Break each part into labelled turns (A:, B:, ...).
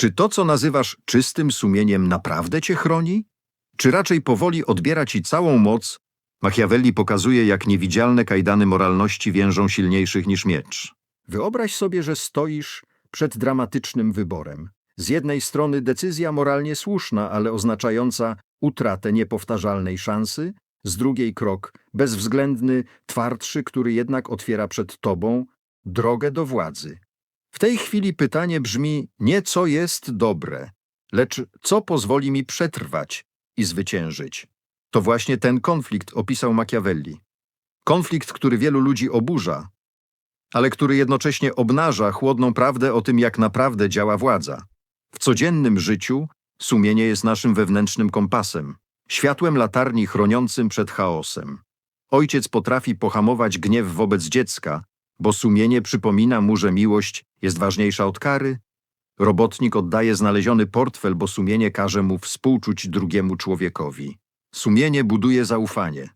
A: Czy to, co nazywasz czystym sumieniem, naprawdę cię chroni? Czy raczej powoli odbiera ci całą moc? Machiavelli pokazuje, jak niewidzialne kajdany moralności więżą silniejszych niż miecz. Wyobraź sobie, że stoisz przed dramatycznym wyborem. Z jednej strony decyzja moralnie słuszna, ale oznaczająca utratę niepowtarzalnej szansy, z drugiej krok bezwzględny, twardszy, który jednak otwiera przed tobą drogę do władzy. W tej chwili pytanie brzmi nie co jest dobre, lecz co pozwoli mi przetrwać i zwyciężyć. To właśnie ten konflikt opisał Machiavelli. Konflikt, który wielu ludzi oburza, ale który jednocześnie obnaża chłodną prawdę o tym, jak naprawdę działa władza. W codziennym życiu sumienie jest naszym wewnętrznym kompasem, światłem latarni chroniącym przed chaosem. Ojciec potrafi pohamować gniew wobec dziecka, bo sumienie przypomina mu, że miłość jest ważniejsza od kary. Robotnik oddaje znaleziony portfel, bo sumienie każe mu współczuć drugiemu człowiekowi. Sumienie buduje zaufanie,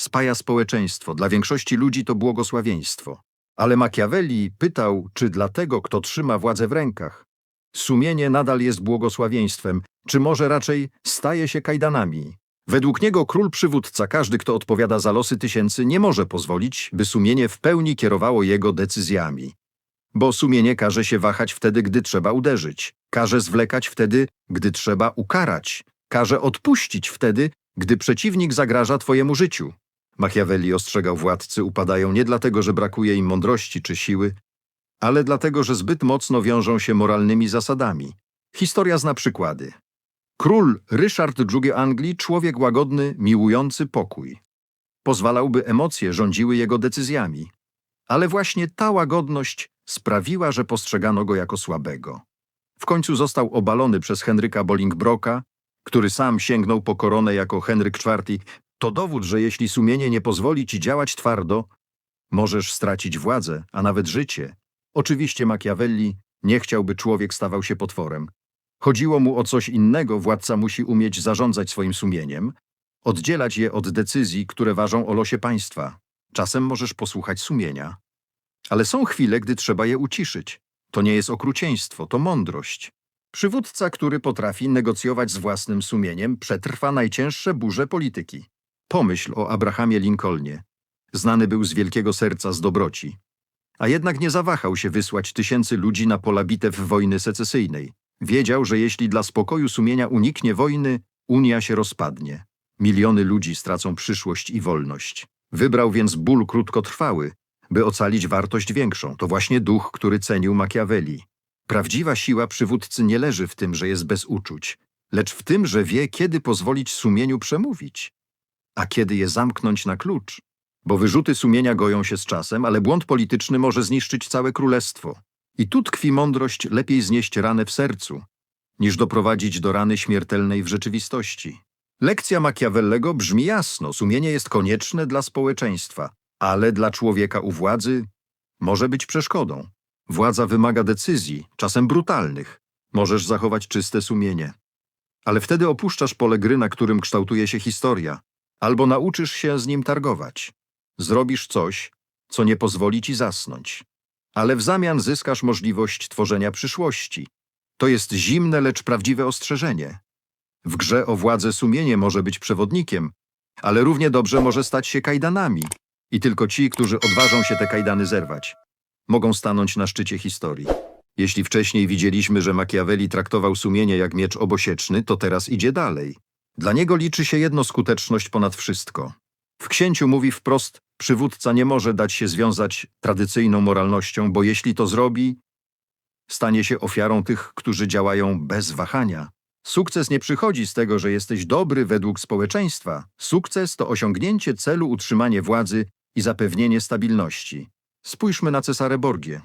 A: spaja społeczeństwo. Dla większości ludzi to błogosławieństwo. Ale Machiavelli pytał, czy dla tego, kto trzyma władzę w rękach, sumienie nadal jest błogosławieństwem, czy może raczej staje się kajdanami. Według niego król przywódca, każdy, kto odpowiada za losy tysięcy, nie może pozwolić, by sumienie w pełni kierowało jego decyzjami. Bo sumienie każe się wahać wtedy, gdy trzeba uderzyć, każe zwlekać wtedy, gdy trzeba ukarać, każe odpuścić wtedy, gdy przeciwnik zagraża twojemu życiu. Machiavelli ostrzegał władcy upadają nie dlatego, że brakuje im mądrości czy siły, ale dlatego, że zbyt mocno wiążą się moralnymi zasadami. Historia zna przykłady. Król Ryszard II Anglii, człowiek łagodny, miłujący pokój. Pozwalałby emocje rządziły jego decyzjami. Ale właśnie ta łagodność sprawiła, że postrzegano go jako słabego. W końcu został obalony przez Henryka Bolingbroka, który sam sięgnął po koronę jako Henryk IV. To dowód, że jeśli sumienie nie pozwoli ci działać twardo, możesz stracić władzę, a nawet życie. Oczywiście Machiavelli nie chciał, by człowiek stawał się potworem. Chodziło mu o coś innego, władca musi umieć zarządzać swoim sumieniem, oddzielać je od decyzji, które ważą o losie państwa. Czasem możesz posłuchać sumienia. Ale są chwile, gdy trzeba je uciszyć. To nie jest okrucieństwo, to mądrość. Przywódca, który potrafi negocjować z własnym sumieniem, przetrwa najcięższe burze polityki. Pomyśl o Abrahamie Lincolnie. Znany był z wielkiego serca z dobroci. A jednak nie zawahał się wysłać tysięcy ludzi na pola bitew wojny secesyjnej. Wiedział, że jeśli dla spokoju sumienia uniknie wojny, Unia się rozpadnie. Miliony ludzi stracą przyszłość i wolność. Wybrał więc ból krótkotrwały, by ocalić wartość większą. To właśnie duch, który cenił Machiavelli. Prawdziwa siła przywódcy nie leży w tym, że jest bez uczuć, lecz w tym, że wie, kiedy pozwolić sumieniu przemówić, a kiedy je zamknąć na klucz. Bo wyrzuty sumienia goją się z czasem, ale błąd polityczny może zniszczyć całe królestwo. I tu tkwi mądrość lepiej znieść ranę w sercu, niż doprowadzić do rany śmiertelnej w rzeczywistości. Lekcja Machiavellego brzmi jasno, sumienie jest konieczne dla społeczeństwa, ale dla człowieka u władzy może być przeszkodą. Władza wymaga decyzji, czasem brutalnych. Możesz zachować czyste sumienie. Ale wtedy opuszczasz pole gry, na którym kształtuje się historia, albo nauczysz się z nim targować. Zrobisz coś, co nie pozwoli ci zasnąć. Ale w zamian zyskasz możliwość tworzenia przyszłości. To jest zimne, lecz prawdziwe ostrzeżenie. W grze o władzę sumienie może być przewodnikiem, ale równie dobrze może stać się kajdanami. I tylko ci, którzy odważą się te kajdany zerwać, mogą stanąć na szczycie historii. Jeśli wcześniej widzieliśmy, że Machiavelli traktował sumienie jak miecz obosieczny, to teraz idzie dalej. Dla niego liczy się jedno skuteczność ponad wszystko. W księciu mówi wprost, przywódca nie może dać się związać tradycyjną moralnością, bo jeśli to zrobi, stanie się ofiarą tych, którzy działają bez wahania. Sukces nie przychodzi z tego, że jesteś dobry według społeczeństwa. Sukces to osiągnięcie celu utrzymanie władzy i zapewnienie stabilności. Spójrzmy na cesarę Borgię.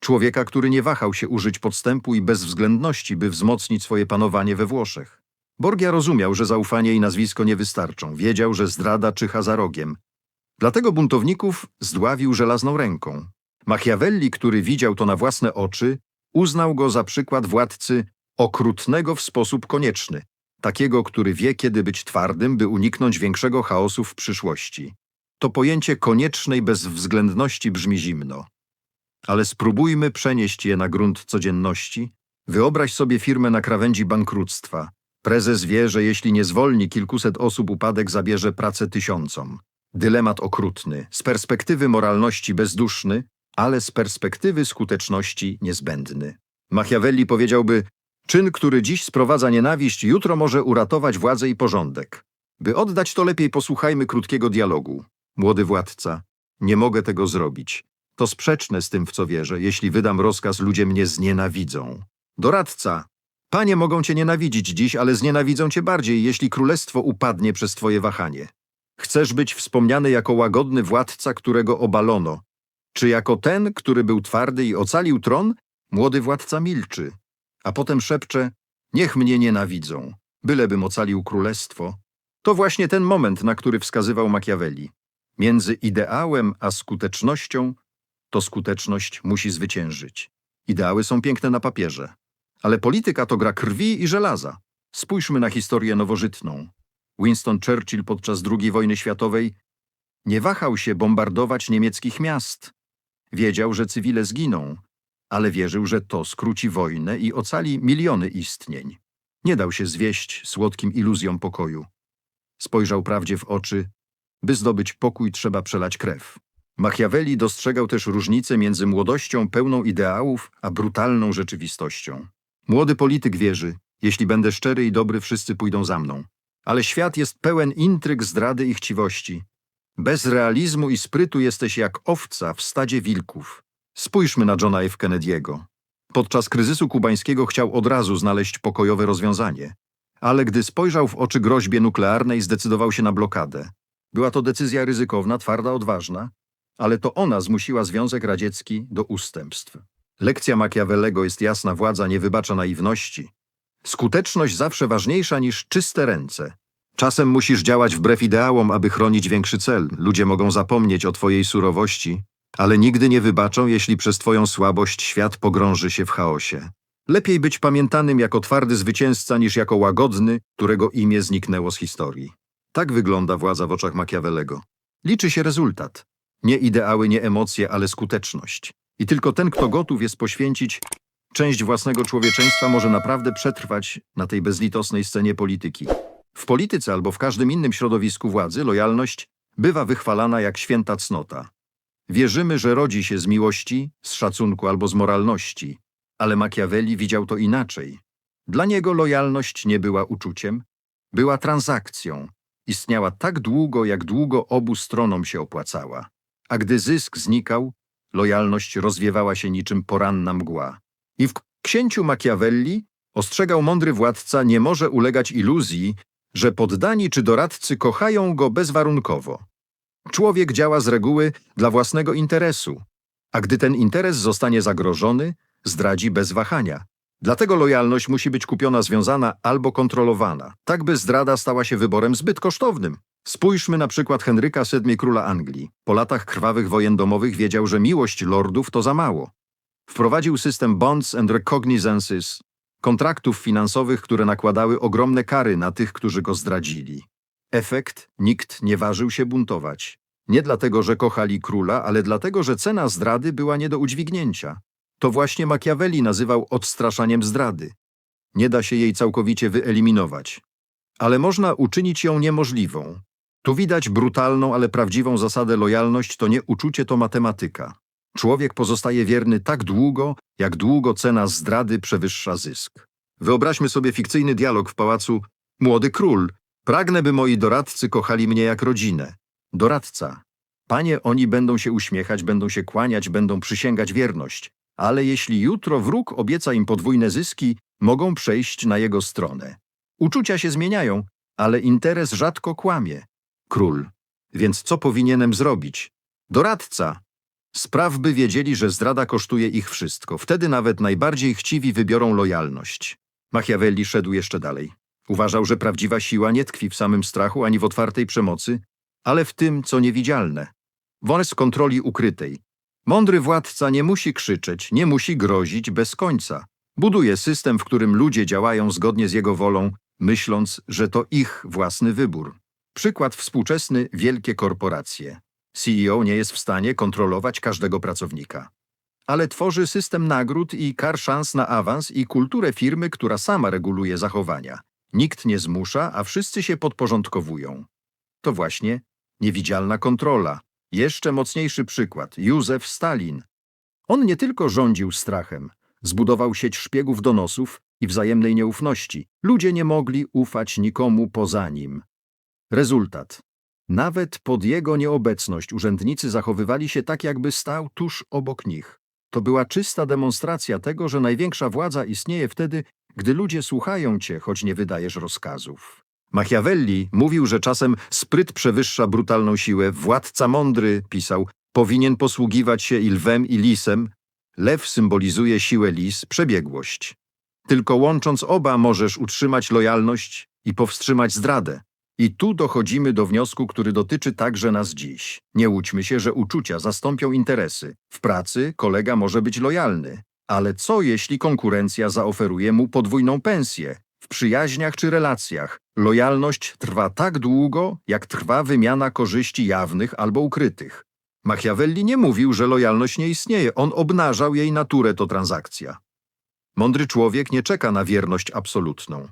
A: Człowieka, który nie wahał się użyć podstępu i bezwzględności, by wzmocnić swoje panowanie we Włoszech. Borgia rozumiał, że zaufanie i nazwisko nie wystarczą. Wiedział, że zdrada czyha za rogiem. Dlatego buntowników zdławił żelazną ręką. Machiavelli, który widział to na własne oczy, uznał go za przykład władcy okrutnego w sposób konieczny, takiego, który wie, kiedy być twardym, by uniknąć większego chaosu w przyszłości. To pojęcie koniecznej bezwzględności brzmi zimno. Ale spróbujmy przenieść je na grunt codzienności Wyobraź sobie firmę na krawędzi bankructwa. Prezes wie, że jeśli nie zwolni kilkuset osób, upadek zabierze pracę tysiącom. Dylemat okrutny, z perspektywy moralności bezduszny, ale z perspektywy skuteczności niezbędny. Machiavelli powiedziałby, czyn, który dziś sprowadza nienawiść, jutro może uratować władzę i porządek. By oddać to lepiej posłuchajmy krótkiego dialogu. Młody władca, nie mogę tego zrobić. To sprzeczne z tym, w co wierzę. Jeśli wydam rozkaz, ludzie mnie znienawidzą. Doradca, panie mogą cię nienawidzić dziś, ale znienawidzą cię bardziej, jeśli królestwo upadnie przez twoje wahanie. Chcesz być wspomniany jako łagodny władca, którego obalono. Czy jako ten, który był twardy i ocalił tron? Młody władca milczy, a potem szepcze, niech mnie nienawidzą, bylebym ocalił królestwo. To właśnie ten moment, na który wskazywał Machiavelli. Między ideałem a skutecznością to skuteczność musi zwyciężyć. Ideały są piękne na papierze, ale polityka to gra krwi i żelaza. Spójrzmy na historię nowożytną. Winston Churchill podczas II wojny światowej nie wahał się bombardować niemieckich miast. Wiedział, że cywile zginą, ale wierzył, że to skróci wojnę i ocali miliony istnień. Nie dał się zwieść słodkim iluzjom pokoju. Spojrzał prawdzie w oczy. By zdobyć pokój, trzeba przelać krew. Machiavelli dostrzegał też różnicę między młodością pełną ideałów, a brutalną rzeczywistością. Młody polityk wierzy, jeśli będę szczery i dobry, wszyscy pójdą za mną. Ale świat jest pełen intryg, zdrady i chciwości. Bez realizmu i sprytu jesteś jak owca w stadzie wilków. Spójrzmy na Johna F. Kennedy'ego. Podczas kryzysu kubańskiego chciał od razu znaleźć pokojowe rozwiązanie. Ale gdy spojrzał w oczy groźbie nuklearnej, zdecydował się na blokadę. Była to decyzja ryzykowna, twarda, odważna, ale to ona zmusiła Związek Radziecki do ustępstw. Lekcja Machiavellego jest jasna, władza nie wybacza naiwności. Skuteczność zawsze ważniejsza niż czyste ręce. Czasem musisz działać wbrew ideałom, aby chronić większy cel. Ludzie mogą zapomnieć o twojej surowości, ale nigdy nie wybaczą, jeśli przez twoją słabość świat pogrąży się w chaosie. Lepiej być pamiętanym jako twardy zwycięzca niż jako łagodny, którego imię zniknęło z historii. Tak wygląda władza w oczach Machiavellego. Liczy się rezultat. Nie ideały, nie emocje, ale skuteczność. I tylko ten, kto gotów jest poświęcić część własnego człowieczeństwa, może naprawdę przetrwać na tej bezlitosnej scenie polityki. W polityce albo w każdym innym środowisku władzy lojalność bywa wychwalana jak święta cnota. Wierzymy, że rodzi się z miłości, z szacunku albo z moralności, ale Machiavelli widział to inaczej. Dla niego lojalność nie była uczuciem, była transakcją. Istniała tak długo, jak długo obu stronom się opłacała. A gdy zysk znikał, lojalność rozwiewała się niczym poranna mgła. I w księciu Machiavelli ostrzegał mądry władca nie może ulegać iluzji, że poddani czy doradcy kochają go bezwarunkowo. Człowiek działa z reguły dla własnego interesu, a gdy ten interes zostanie zagrożony, zdradzi bez wahania. Dlatego lojalność musi być kupiona, związana albo kontrolowana, tak by zdrada stała się wyborem zbyt kosztownym. Spójrzmy na przykład Henryka VII króla Anglii. Po latach krwawych wojen domowych wiedział, że miłość lordów to za mało. Wprowadził system bonds and recognizances, kontraktów finansowych, które nakładały ogromne kary na tych, którzy go zdradzili. Efekt nikt nie ważył się buntować. Nie dlatego, że kochali króla, ale dlatego, że cena zdrady była nie do udźwignięcia. To właśnie Machiavelli nazywał odstraszaniem zdrady. Nie da się jej całkowicie wyeliminować. Ale można uczynić ją niemożliwą. Tu widać brutalną, ale prawdziwą zasadę lojalność to nie uczucie, to matematyka. Człowiek pozostaje wierny tak długo, jak długo cena zdrady przewyższa zysk. Wyobraźmy sobie fikcyjny dialog w pałacu Młody król, pragnę, by moi doradcy kochali mnie jak rodzinę. Doradca. Panie, oni będą się uśmiechać, będą się kłaniać, będą przysięgać wierność. Ale jeśli jutro wróg obieca im podwójne zyski, mogą przejść na jego stronę. Uczucia się zmieniają, ale interes rzadko kłamie. Król. Więc co powinienem zrobić? Doradca. Spraw by wiedzieli, że zdrada kosztuje ich wszystko. Wtedy nawet najbardziej chciwi wybiorą lojalność. Machiavelli szedł jeszcze dalej. Uważał, że prawdziwa siła nie tkwi w samym strachu ani w otwartej przemocy, ale w tym, co niewidzialne. Wąs kontroli ukrytej. Mądry władca nie musi krzyczeć, nie musi grozić bez końca. Buduje system, w którym ludzie działają zgodnie z jego wolą, myśląc, że to ich własny wybór. Przykład współczesny wielkie korporacje. CEO nie jest w stanie kontrolować każdego pracownika. ale tworzy system nagród i kar szans na awans i kulturę firmy, która sama reguluje zachowania. Nikt nie zmusza, a wszyscy się podporządkowują. To właśnie niewidzialna kontrola. Jeszcze mocniejszy przykład. Józef Stalin. On nie tylko rządził strachem, zbudował sieć szpiegów donosów i wzajemnej nieufności. Ludzie nie mogli ufać nikomu poza nim. Rezultat. Nawet pod jego nieobecność urzędnicy zachowywali się tak, jakby stał tuż obok nich. To była czysta demonstracja tego, że największa władza istnieje wtedy, gdy ludzie słuchają cię, choć nie wydajesz rozkazów. Machiavelli mówił, że czasem spryt przewyższa brutalną siłę. Władca mądry, pisał, powinien posługiwać się i lwem, i lisem. Lew symbolizuje siłę lis, przebiegłość. Tylko łącząc oba możesz utrzymać lojalność i powstrzymać zdradę. I tu dochodzimy do wniosku, który dotyczy także nas dziś. Nie łudźmy się, że uczucia zastąpią interesy. W pracy kolega może być lojalny, ale co jeśli konkurencja zaoferuje mu podwójną pensję? W przyjaźniach czy relacjach lojalność trwa tak długo, jak trwa wymiana korzyści jawnych albo ukrytych. Machiavelli nie mówił, że lojalność nie istnieje, on obnażał jej naturę to transakcja. Mądry człowiek nie czeka na wierność absolutną.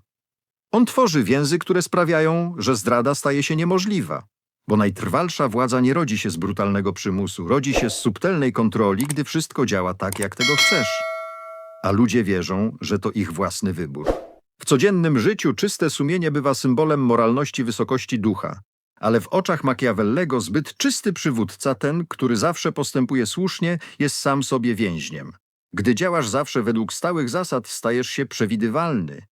A: On tworzy więzy, które sprawiają, że zdrada staje się niemożliwa. Bo najtrwalsza władza nie rodzi się z brutalnego przymusu, rodzi się z subtelnej kontroli, gdy wszystko działa tak, jak tego chcesz. A ludzie wierzą, że to ich własny wybór. W codziennym życiu czyste sumienie bywa symbolem moralności wysokości ducha, ale w oczach Machiavellego zbyt czysty przywódca, ten, który zawsze postępuje słusznie, jest sam sobie więźniem. Gdy działasz zawsze według stałych zasad, stajesz się przewidywalny.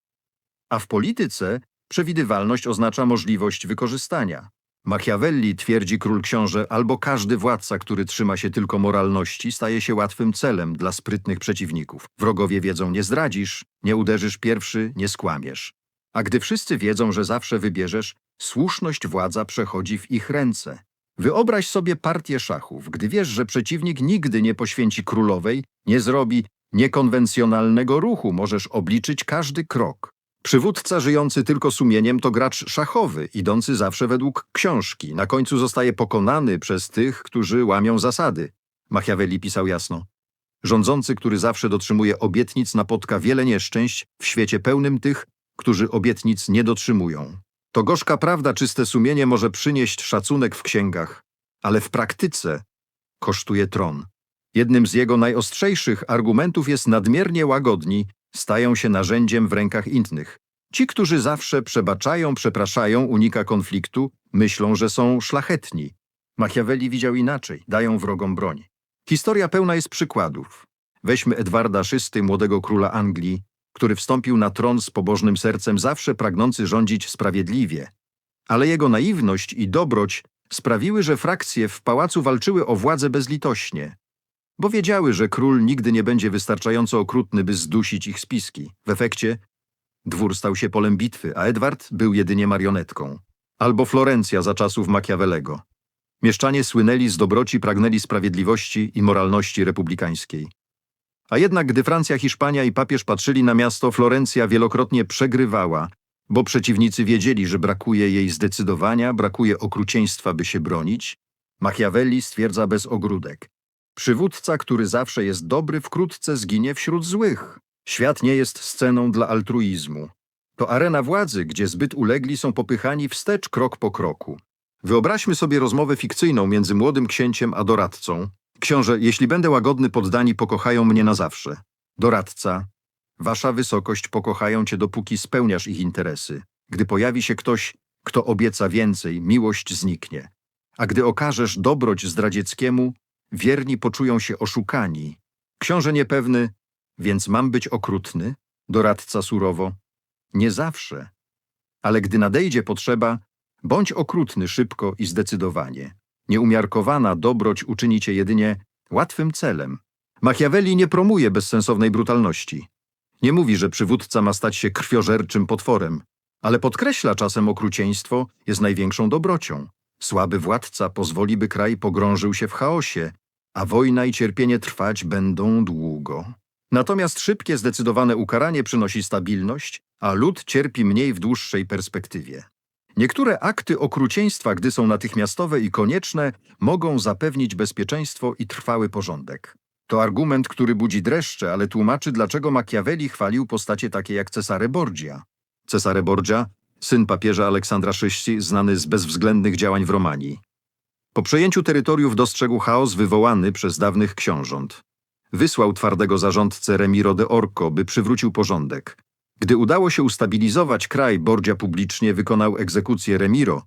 A: A w polityce przewidywalność oznacza możliwość wykorzystania. Machiavelli, twierdzi król książę, albo każdy władca, który trzyma się tylko moralności, staje się łatwym celem dla sprytnych przeciwników. Wrogowie wiedzą, nie zdradzisz, nie uderzysz pierwszy, nie skłamiesz. A gdy wszyscy wiedzą, że zawsze wybierzesz, słuszność władza przechodzi w ich ręce. Wyobraź sobie partię szachów. Gdy wiesz, że przeciwnik nigdy nie poświęci królowej, nie zrobi niekonwencjonalnego ruchu, możesz obliczyć każdy krok. Przywódca żyjący tylko sumieniem to gracz szachowy, idący zawsze według książki. Na końcu zostaje pokonany przez tych, którzy łamią zasady. Machiavelli pisał jasno. Rządzący, który zawsze dotrzymuje obietnic, napotka wiele nieszczęść w świecie pełnym tych, którzy obietnic nie dotrzymują. To gorzka prawda, czyste sumienie może przynieść szacunek w księgach, ale w praktyce kosztuje tron. Jednym z jego najostrzejszych argumentów jest nadmiernie łagodni, stają się narzędziem w rękach innych. Ci, którzy zawsze przebaczają, przepraszają, unika konfliktu, myślą, że są szlachetni. Machiavelli widział inaczej, dają wrogom broń. Historia pełna jest przykładów. Weźmy Edwarda VI, młodego króla Anglii, który wstąpił na tron z pobożnym sercem, zawsze pragnący rządzić sprawiedliwie. Ale jego naiwność i dobroć sprawiły, że frakcje w pałacu walczyły o władzę bezlitośnie bo wiedziały, że król nigdy nie będzie wystarczająco okrutny, by zdusić ich spiski. W efekcie dwór stał się polem bitwy, a Edward był jedynie marionetką. Albo Florencja za czasów Machiavellego. Mieszczanie słynęli z dobroci, pragnęli sprawiedliwości i moralności republikańskiej. A jednak gdy Francja, Hiszpania i papież patrzyli na miasto, Florencja wielokrotnie przegrywała, bo przeciwnicy wiedzieli, że brakuje jej zdecydowania, brakuje okrucieństwa, by się bronić. Machiavelli stwierdza bez ogródek. Przywódca, który zawsze jest dobry, wkrótce zginie wśród złych. Świat nie jest sceną dla altruizmu. To arena władzy, gdzie zbyt ulegli są popychani wstecz krok po kroku. Wyobraźmy sobie rozmowę fikcyjną między młodym księciem a doradcą. Książę, jeśli będę łagodny, poddani pokochają mnie na zawsze. Doradca, wasza wysokość pokochają cię, dopóki spełniasz ich interesy. Gdy pojawi się ktoś, kto obieca więcej, miłość zniknie. A gdy okażesz dobroć zdradzieckiemu, Wierni poczują się oszukani. Książę niepewny, więc mam być okrutny? Doradca surowo. Nie zawsze. Ale gdy nadejdzie potrzeba, bądź okrutny szybko i zdecydowanie. Nieumiarkowana dobroć uczyni cię jedynie łatwym celem. Machiavelli nie promuje bezsensownej brutalności. Nie mówi, że przywódca ma stać się krwiożerczym potworem, ale podkreśla czasem okrucieństwo jest największą dobrocią. Słaby władca pozwoli, by kraj pogrążył się w chaosie, a wojna i cierpienie trwać będą długo. Natomiast szybkie, zdecydowane ukaranie przynosi stabilność, a lud cierpi mniej w dłuższej perspektywie. Niektóre akty okrucieństwa, gdy są natychmiastowe i konieczne, mogą zapewnić bezpieczeństwo i trwały porządek. To argument, który budzi dreszcze, ale tłumaczy, dlaczego Machiavelli chwalił postacie takie jak Cesare Borgia. Cesare Borgia, syn papieża Aleksandra VI, znany z bezwzględnych działań w Romanii. Po przejęciu terytoriów dostrzegł chaos wywołany przez dawnych książąt. Wysłał twardego zarządcę Remiro de Orco, by przywrócił porządek. Gdy udało się ustabilizować kraj, Borgia publicznie wykonał egzekucję Remiro.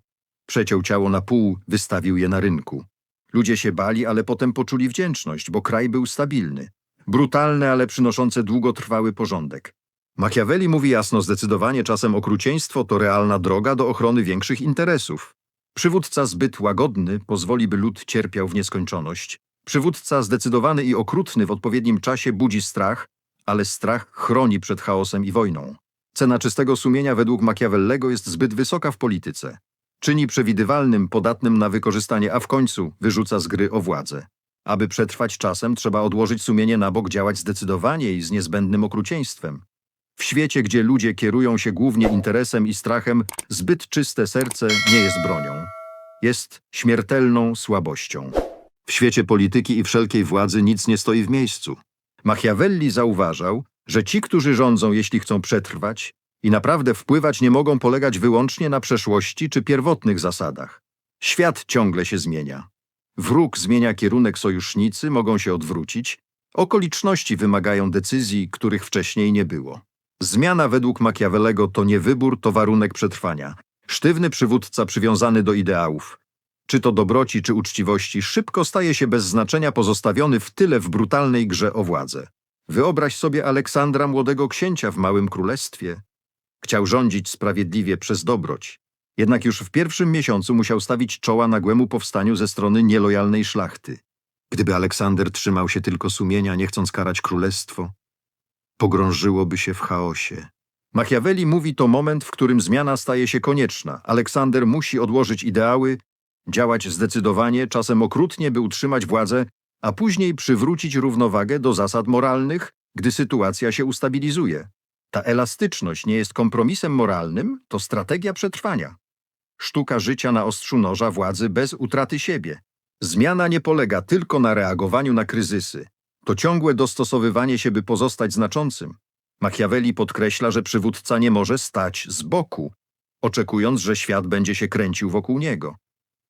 A: Przeciął ciało na pół, wystawił je na rynku. Ludzie się bali, ale potem poczuli wdzięczność, bo kraj był stabilny. Brutalne, ale przynoszące długotrwały porządek. Machiavelli mówi jasno zdecydowanie, czasem okrucieństwo to realna droga do ochrony większych interesów. Przywódca zbyt łagodny pozwoli, by lud cierpiał w nieskończoność. Przywódca zdecydowany i okrutny w odpowiednim czasie budzi strach, ale strach chroni przed chaosem i wojną. Cena czystego sumienia według Machiavellego jest zbyt wysoka w polityce. Czyni przewidywalnym, podatnym na wykorzystanie, a w końcu wyrzuca z gry o władzę. Aby przetrwać czasem, trzeba odłożyć sumienie na bok, działać zdecydowanie i z niezbędnym okrucieństwem. W świecie, gdzie ludzie kierują się głównie interesem i strachem, zbyt czyste serce nie jest bronią. Jest śmiertelną słabością. W świecie polityki i wszelkiej władzy nic nie stoi w miejscu. Machiavelli zauważał, że ci, którzy rządzą, jeśli chcą przetrwać i naprawdę wpływać, nie mogą polegać wyłącznie na przeszłości czy pierwotnych zasadach. Świat ciągle się zmienia. Wróg zmienia kierunek sojusznicy, mogą się odwrócić. Okoliczności wymagają decyzji, których wcześniej nie było. Zmiana według Machiavellego to nie wybór, to warunek przetrwania. Sztywny przywódca przywiązany do ideałów, czy to dobroci, czy uczciwości, szybko staje się bez znaczenia pozostawiony w tyle w brutalnej grze o władzę. Wyobraź sobie Aleksandra młodego księcia w małym królestwie. Chciał rządzić sprawiedliwie przez dobroć. Jednak już w pierwszym miesiącu musiał stawić czoła nagłemu powstaniu ze strony nielojalnej szlachty. Gdyby Aleksander trzymał się tylko sumienia, nie chcąc karać królestwo, pogrążyłoby się w chaosie. Machiavelli mówi to moment, w którym zmiana staje się konieczna. Aleksander musi odłożyć ideały, działać zdecydowanie, czasem okrutnie, by utrzymać władzę, a później przywrócić równowagę do zasad moralnych, gdy sytuacja się ustabilizuje. Ta elastyczność nie jest kompromisem moralnym, to strategia przetrwania. Sztuka życia na ostrzu noża władzy bez utraty siebie. Zmiana nie polega tylko na reagowaniu na kryzysy. To ciągłe dostosowywanie się, by pozostać znaczącym. Machiavelli podkreśla, że przywódca nie może stać z boku, oczekując, że świat będzie się kręcił wokół niego.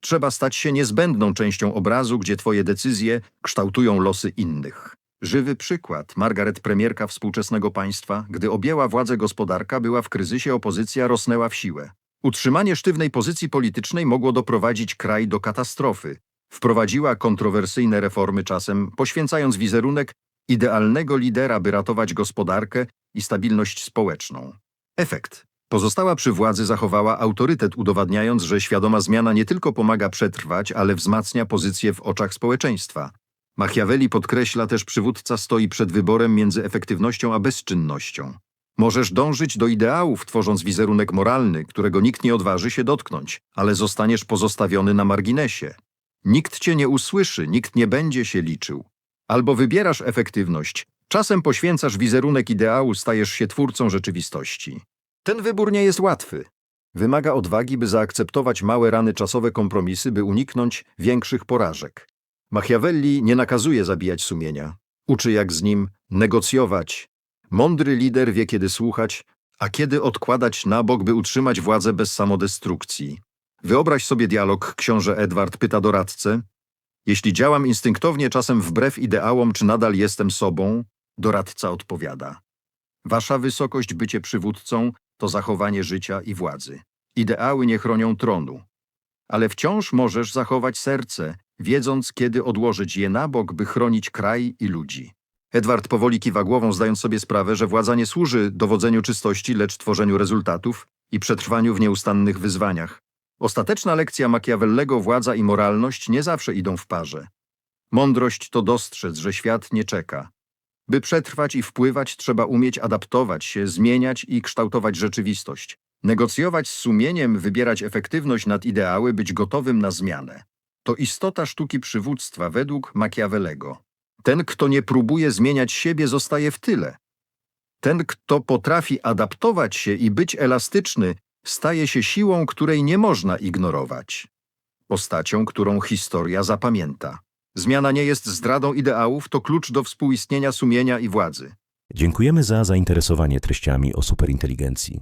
A: Trzeba stać się niezbędną częścią obrazu, gdzie twoje decyzje kształtują losy innych. Żywy przykład. Margaret, premierka współczesnego państwa, gdy objęła władzę gospodarka, była w kryzysie, opozycja rosnęła w siłę. Utrzymanie sztywnej pozycji politycznej mogło doprowadzić kraj do katastrofy. Wprowadziła kontrowersyjne reformy czasem, poświęcając wizerunek idealnego lidera, by ratować gospodarkę i stabilność społeczną. Efekt. Pozostała przy władzy zachowała autorytet, udowadniając, że świadoma zmiana nie tylko pomaga przetrwać, ale wzmacnia pozycję w oczach społeczeństwa. Machiavelli podkreśla też, przywódca stoi przed wyborem między efektywnością a bezczynnością. Możesz dążyć do ideałów, tworząc wizerunek moralny, którego nikt nie odważy się dotknąć, ale zostaniesz pozostawiony na marginesie. Nikt cię nie usłyszy, nikt nie będzie się liczył. Albo wybierasz efektywność, czasem poświęcasz wizerunek ideału, stajesz się twórcą rzeczywistości. Ten wybór nie jest łatwy. Wymaga odwagi, by zaakceptować małe rany czasowe kompromisy, by uniknąć większych porażek. Machiavelli nie nakazuje zabijać sumienia. Uczy jak z nim negocjować. Mądry lider wie kiedy słuchać, a kiedy odkładać na bok, by utrzymać władzę bez samodestrukcji. Wyobraź sobie dialog, książę Edward pyta doradcę. Jeśli działam instynktownie, czasem wbrew ideałom, czy nadal jestem sobą? Doradca odpowiada. Wasza wysokość bycie przywódcą to zachowanie życia i władzy. Ideały nie chronią tronu. Ale wciąż możesz zachować serce, wiedząc, kiedy odłożyć je na bok, by chronić kraj i ludzi. Edward powoli kiwa głową, zdając sobie sprawę, że władza nie służy dowodzeniu czystości, lecz tworzeniu rezultatów i przetrwaniu w nieustannych wyzwaniach. Ostateczna lekcja Machiavellego władza i moralność nie zawsze idą w parze. Mądrość to dostrzec, że świat nie czeka. By przetrwać i wpływać, trzeba umieć adaptować się, zmieniać i kształtować rzeczywistość. Negocjować z sumieniem, wybierać efektywność nad ideały, być gotowym na zmianę. To istota sztuki przywództwa według Machiavellego. Ten, kto nie próbuje zmieniać siebie, zostaje w tyle. Ten, kto potrafi adaptować się i być elastyczny, staje się siłą, której nie można ignorować. Postacią, którą historia zapamięta. Zmiana nie jest zdradą ideałów, to klucz do współistnienia sumienia i władzy.
B: Dziękujemy za zainteresowanie treściami o superinteligencji.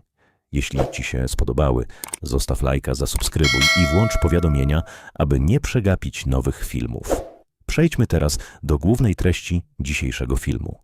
B: Jeśli Ci się spodobały, zostaw lajka, zasubskrybuj i włącz powiadomienia, aby nie przegapić nowych filmów. Przejdźmy teraz do głównej treści dzisiejszego filmu.